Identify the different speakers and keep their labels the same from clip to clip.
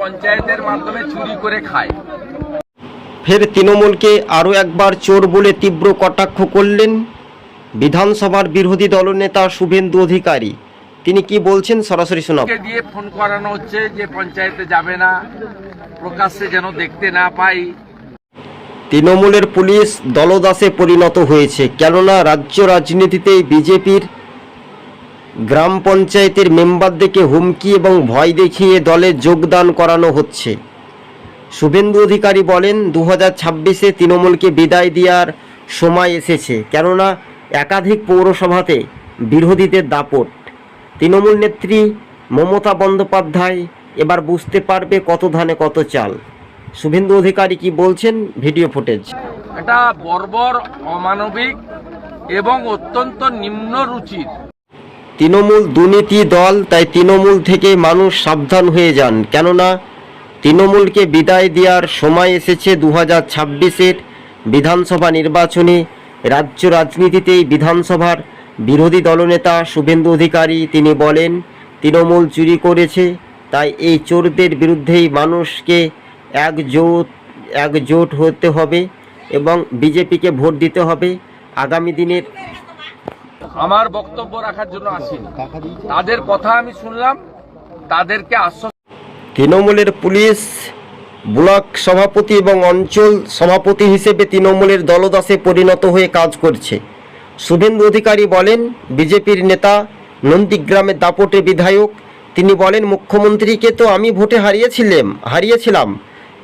Speaker 1: পঞ্চায়েতের মাধ্যমে চুরি করে খায়।
Speaker 2: ফের তৃণমূলকে আরও একবার চোর বলে তীব্র কটাক্ষ করলেন বিধানসভার বিরোধী দলনেতা শুভেন্দু অধিকারী। তিনি কি বলছেন সরাসরি শোনাব।
Speaker 1: দিয়ে ফোন করানো হচ্ছে যে পঞ্চায়েতে যাবে না প্রকাশ্যে যেন দেখতে না পাই।
Speaker 2: তৃণমূলের পুলিশ দলদাসে পরিণত হয়েছে কেননা রাজ্য রাজনীতিতে বিজেপির গ্রাম পঞ্চায়েতের মেম্বারদেরকে হুমকি এবং ভয় দেখিয়ে দলে যোগদান করানো হচ্ছে। শুভেন্দু অধিকারী বলেন দু হাজার ছাব্বিশে তৃণমূলকে বিদায় দেওয়ার সময় এসেছে, কেননা একাধিক পৌরসভাতে বিরোধীদের দাপট। তৃণমূল নেত্রী মমতা বন্দ্যোপাধ্যায় এবার বুঝতে পারবে কত ধানে কত চাল। শুভেন্দু অধিকারী কি বলছেন, ভিডিও ফুটেজ।
Speaker 1: এটা বর্বর অমানবিক এবং অত্যন্ত নিম্ন রুচির
Speaker 2: তৃণমূল দুর্নীতি দল, তাই তৃণমূল থেকে মানুষ সাবধান হয়ে যান। কেননা, তৃণমূলকে বিদায় দেওয়ার সময় এসেছে দু হাজার ছাব্বিশের বিধানসভা নির্বাচনে। রাজ্য রাজনীতিতেই বিধানসভার বিরোধী দলনেতা শুভেন্দু অধিকারী তিনি বলেন, তৃণমূল চুরি করেছে, তাই এই চোরদের বিরুদ্ধেই মানুষকে একজোট একজোট হতে হবে এবং বিজেপিকে ভোট দিতে হবে। আগামী দিনের
Speaker 1: আমার বক্তব্য রাখার জন্য আসিনি। তাদের কথা আমি শুনলাম, তাদেরকে আশ্বস্ত
Speaker 2: তৃণমূলের পুলিশ ব্লক সভাপতি এবং অঞ্চল সভাপতি হিসেবে তৃণমূলের দলদাসে পরিণত হয়ে কাজ করছে। শুভেন্দু অধিকারী বলেন, বিজেপির নেতা নন্দীগ্রামের দাপটে বিধায়ক, তিনি বলেন, মুখ্যমন্ত্রীকে তো আমি ভোটে হারিয়েছিলাম হারিয়েছিলাম।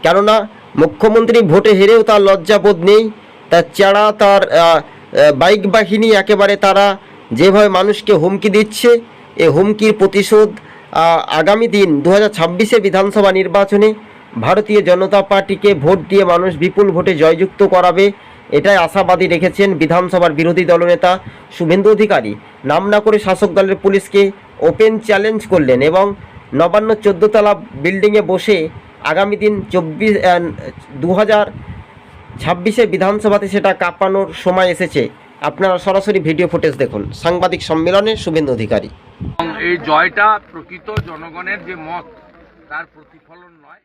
Speaker 2: কেননা, মুখ্যমন্ত্রী ভোটে হেরেও তার লজ্জাবোধ নেই, তার চাড়া তার বাইক বাহিনী একেবারে তারা যেভাবে মানুষকে হুমকি দিচ্ছে, এ হুমকির প্রতিশোধ আগামী দিন দু হাজার বিধানসভা নির্বাচনে ভারতীয় জনতা পার্টিকে ভোট দিয়ে মানুষ বিপুল ভোটে জয়যুক্ত করাবে, এটাই আশাবাদী রেখেছেন বিধানসভার বিরোধী দলনেতা শুভেন্দু অধিকারী। নাম না করে শাসক দলের পুলিশকে ওপেন চ্যালেঞ্জ করলেন এবং নবান্ন চোদ্দতলা বিল্ডিংয়ে বসে আগামী দিন চব্বিশ দু হাজার ছাব্বিশে বিধানসভাতে সেটা কাঁপানোর সময় এসেছে। আপনারা সরাসরি ভিডিও ফুটেজ দেখুন। সাংবাদিক সম্মেলনে শুভেন্দু অধিকারী।
Speaker 1: এই জয়টা প্রকৃত জনগণের যে মত, তার প্রতিফলন নয়।